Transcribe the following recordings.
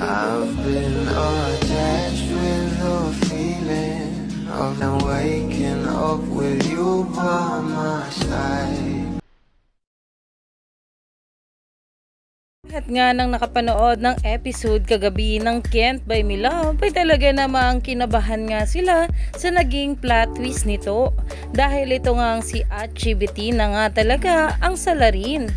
I've been attached with the feeling of now waking up with you by my side. At nga nang nakapanood ng episode kagabi ng Kent by Me Love, ay talaga namang kinabahan nga sila sa naging plot twist nito. Dahil ito nga ang si Archie Bettina nga talaga ang salarin.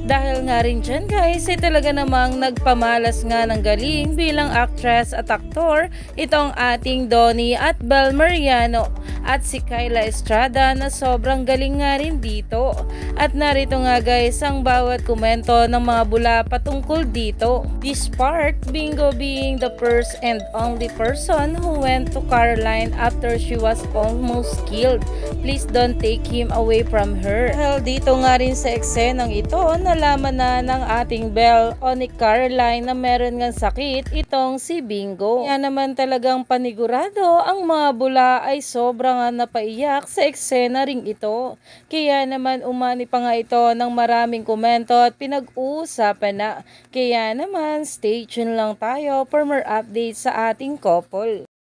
Dahil nga rin dyan guys, ay talaga namang nagpamalas nga ng galing bilang actress at aktor itong ating Donnie at Bel Mariano at si Kyla Estrada na sobrang galing nga rin dito. At narito nga guys ang bawat komento ng mga bula patungkol dito. This part, Bingo being the first and only person who went to Caroline after she was almost killed. Please don't take him away from her. Dahil dito nga rin sa eksenang ito, nalaman na ng ating Belle o ni Caroline na meron ng sakit itong si Bingo. Kaya naman talagang panigurado ang mga bula ay sobrang nga napaiyak sa eksena ring ito. Kaya naman umani pa nga ito ng maraming komento at pinag-uusapan na. Kaya naman stay tuned lang tayo for more updates sa ating couple.